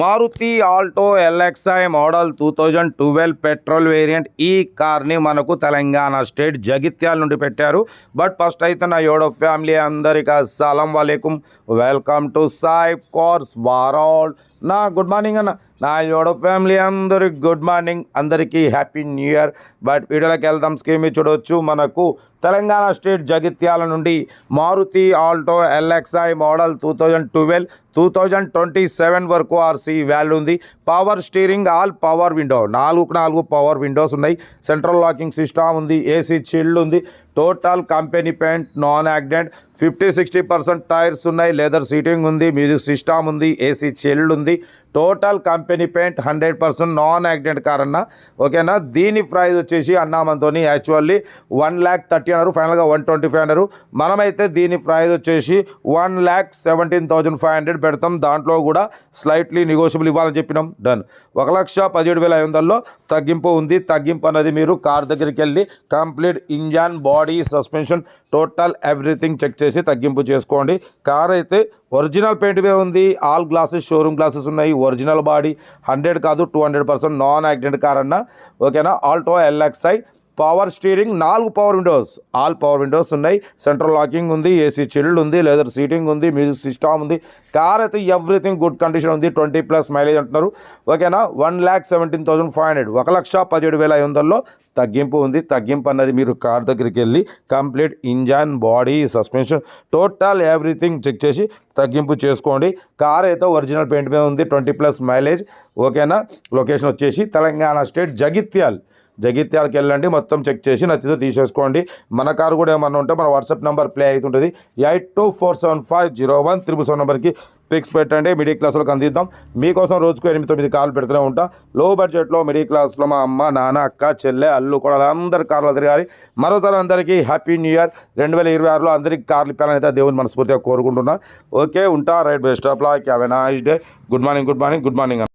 Maruti Alto LXI model two thousand twelve petrol variant ఈ కార్ని మనకు తెలంగాణ స్టేట్ జగిత్యాల నుండి పెట్టారు. బట్ ఫస్ట్ అయితే నా యోడో ఫ్యామిలీ అందరికీ అస్సలం వాలేకుమ్ వెల్కమ్ టు సాయిబ్ కోర్స్ వారాల్. నా గుడ్ మార్నింగ్ అన్న. నా యోడో ఫ్యామిలీ అందరికి గుడ్ మార్నింగ్. అందరికీ హ్యాపీ న్యూ ఇయర్. బట్ వీడియోలోకి వెళ్దాం. స్కీమ్ చూడవచ్చు మనకు తెలంగాణ స్టేట్ జగిత్యాల నుండి Maruti Alto LXI model two thousand twelve two thousand twenty seven వరకు ఆర్సీ వాల్యూ ఉంది. Power steering all power window నాలుగు నాలుగు పవర్ విండోస్ ఉన్నాయి. సెంట్రల్ లాకింగ్ సిస్టమ్ ఉంది. ఏసీ చిల్డ్ ఉంది. Total company paint non accident. Fifty sixty percent tyres ఉన్నాయి. Leather seating ఉంది music system ఉంది ఏసీ చెల్డ్ ఉంది total company paint hundred percent non accident car అన్న. ఓకేనా? దీని ప్రైస్ వచ్చేసి అన్నామంతోని యాక్చువల్లీ వన్ ల్యాక్ థర్టీ అన్నారు. ఫైనల్గా వన్ ట్వంటీ ఫైవ్ అన్నారు. మనమైతే దీని ప్రైస్ వచ్చేసి one lakh seventeen thousand five hundred పెడతాం. దాంట్లో కూడా స్లైట్లీ నెగోషియబుల్ ఇవ్వాలని చెప్పినాం. డన్. ఒక లక్ష పదిహేడు వేల ఐదు వందల్లో తగ్గింపు ఉంది. తగ్గింపు అనేది మీరు కార్ దగ్గరికి వెళ్ళి complete engine body suspension total everything check చేసి తగ్గింపు చేసుకోండి. కార్ అయితే ఒరిజినల్ పెయింట్ వే ఉంది. ఆల్ గ్లాసెస్ షోరూమ్ గ్లాసెస్ ఉన్నాయి. Original body. హండ్రెడ్ కాదు two hundred percent non accident car అన్న. ఓకేనా? ఆల్టో ఎల్ఎక్స్ఐ పవర్ స్టీరింగ్ నాలుగు power windows. All power windows ఉన్నాయి. సెంట్రల్ లాకింగ్ ఉంది ఏసీ చిల్డ్ ఉంది లెదర్ సీటింగ్ ఉంది మ్యూజిక్ సిస్టమ్ ఉంది. కార్ అయితే ఎవ్రీథింగ్ గుడ్ కండిషన్ ఉంది. ట్వంటీ ప్లస్ మైలేజ్ అంటున్నారు. ఓకేనా? One lakh seventeen thousand five hundred. ఒక లక్ష పదిహేడు వేల ఐదు వందల్లో తగ్గింపు ఉంది. తగ్గింపు అన్నది మీరు కార్ దగ్గరికి వెళ్ళి complete engine body suspension total everything check చేసి తగ్గింపు చేసుకోండి. కార్ అయితే ఒరిజినల్ పెయింట్ మీద ఉంది. Twenty plus mileage. ఓకేనా? లొకేషన్ వచ్చేసి తెలంగాణ స్టేట్ జగిత్యాల్. జగిత్యాలకి వెళ్ళండి మొత్తం చెక్ చేసి నచ్చితే తీసేసుకోండి. మన కారు కూడా ఏమన్నా ఉంటే మన వాట్సాప్ నెంబర్ ప్లే అవుతుంటుంది. Eight two four seven five zero one triple seven నెంబర్కి పిక్స్ పెట్టండి. మిడిల్ క్లాస్లోకి అందిద్దాం. మీకోసం రోజుకు ఎనిమిది తొమ్మిది కార్లు పెడుతూనే ఉంటా. లో బడ్జెట్లో మిడిల్ క్లాస్లో మా అమ్మ నాన్న అక్క చెల్లె అల్లు కూడా అందరి కార్లు తిరగాలి. మరోసారి అందరికీ హ్యాపీ న్యూ ఇయర్. రెండు వేల ఇరవై ఆరులో అందరికీ కార్లు ఇప్పాలని అయితే దేవుని మనస్ఫూర్తిగా కోరుకుంటున్నా. ఓకే ఉంటా. Right best of luck. Have a nice day. Good morning good morning good morning